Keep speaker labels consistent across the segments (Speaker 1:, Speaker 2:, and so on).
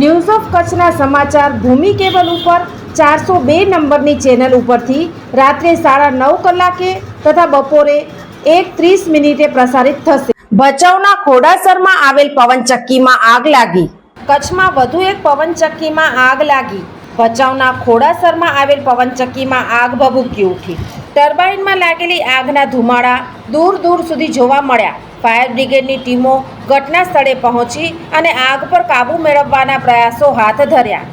Speaker 1: News of કચ્છના સમાચાર ભૂમિ cable ઉપર ચારસો બે નંબરની ચેનલ ઉપરથી રાત્રે સાડા નવ કલાકે તથા બપોરે એક ત્રીસ મિનિટે પ્રસારિત થશે. ભચાઉના ખોડાસરમાં આવેલ પવનચક્કીમાં આગ લાગી. કચ્છમાં વધુ એક પવનચક્કીમાં આગ લાગી. ભચાઉના ખોડાસરમાં આવેલ પવનચક્કીમાં આગ ભભૂકી ઉઠી. ટર્બાઇનમાં લાગેલી આગના ધુમાડા દૂર દૂર સુધી જોવા મળ્યા. ફાયર બ્રિગેડની ટીમો ઘટના સ્થળે પહોંચી અને આગ પર કાબૂ મેળવવાના પ્રયાસો હાથ ધર્યા.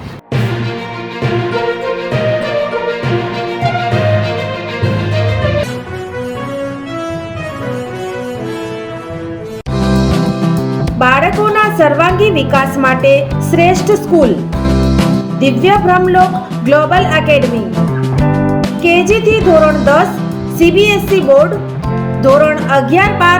Speaker 1: બાળકોના સર્વાંગી વિકાસ માટે શ્રેષ્ઠ સ્કૂલ. દિવ્ય બ્રહ્મલોક ગ્લોબલ એકેડમી. કેજીથી ધોરણ દસ, સીબીએસઈ બોર્ડ, ધોરણ અગિયાર બાર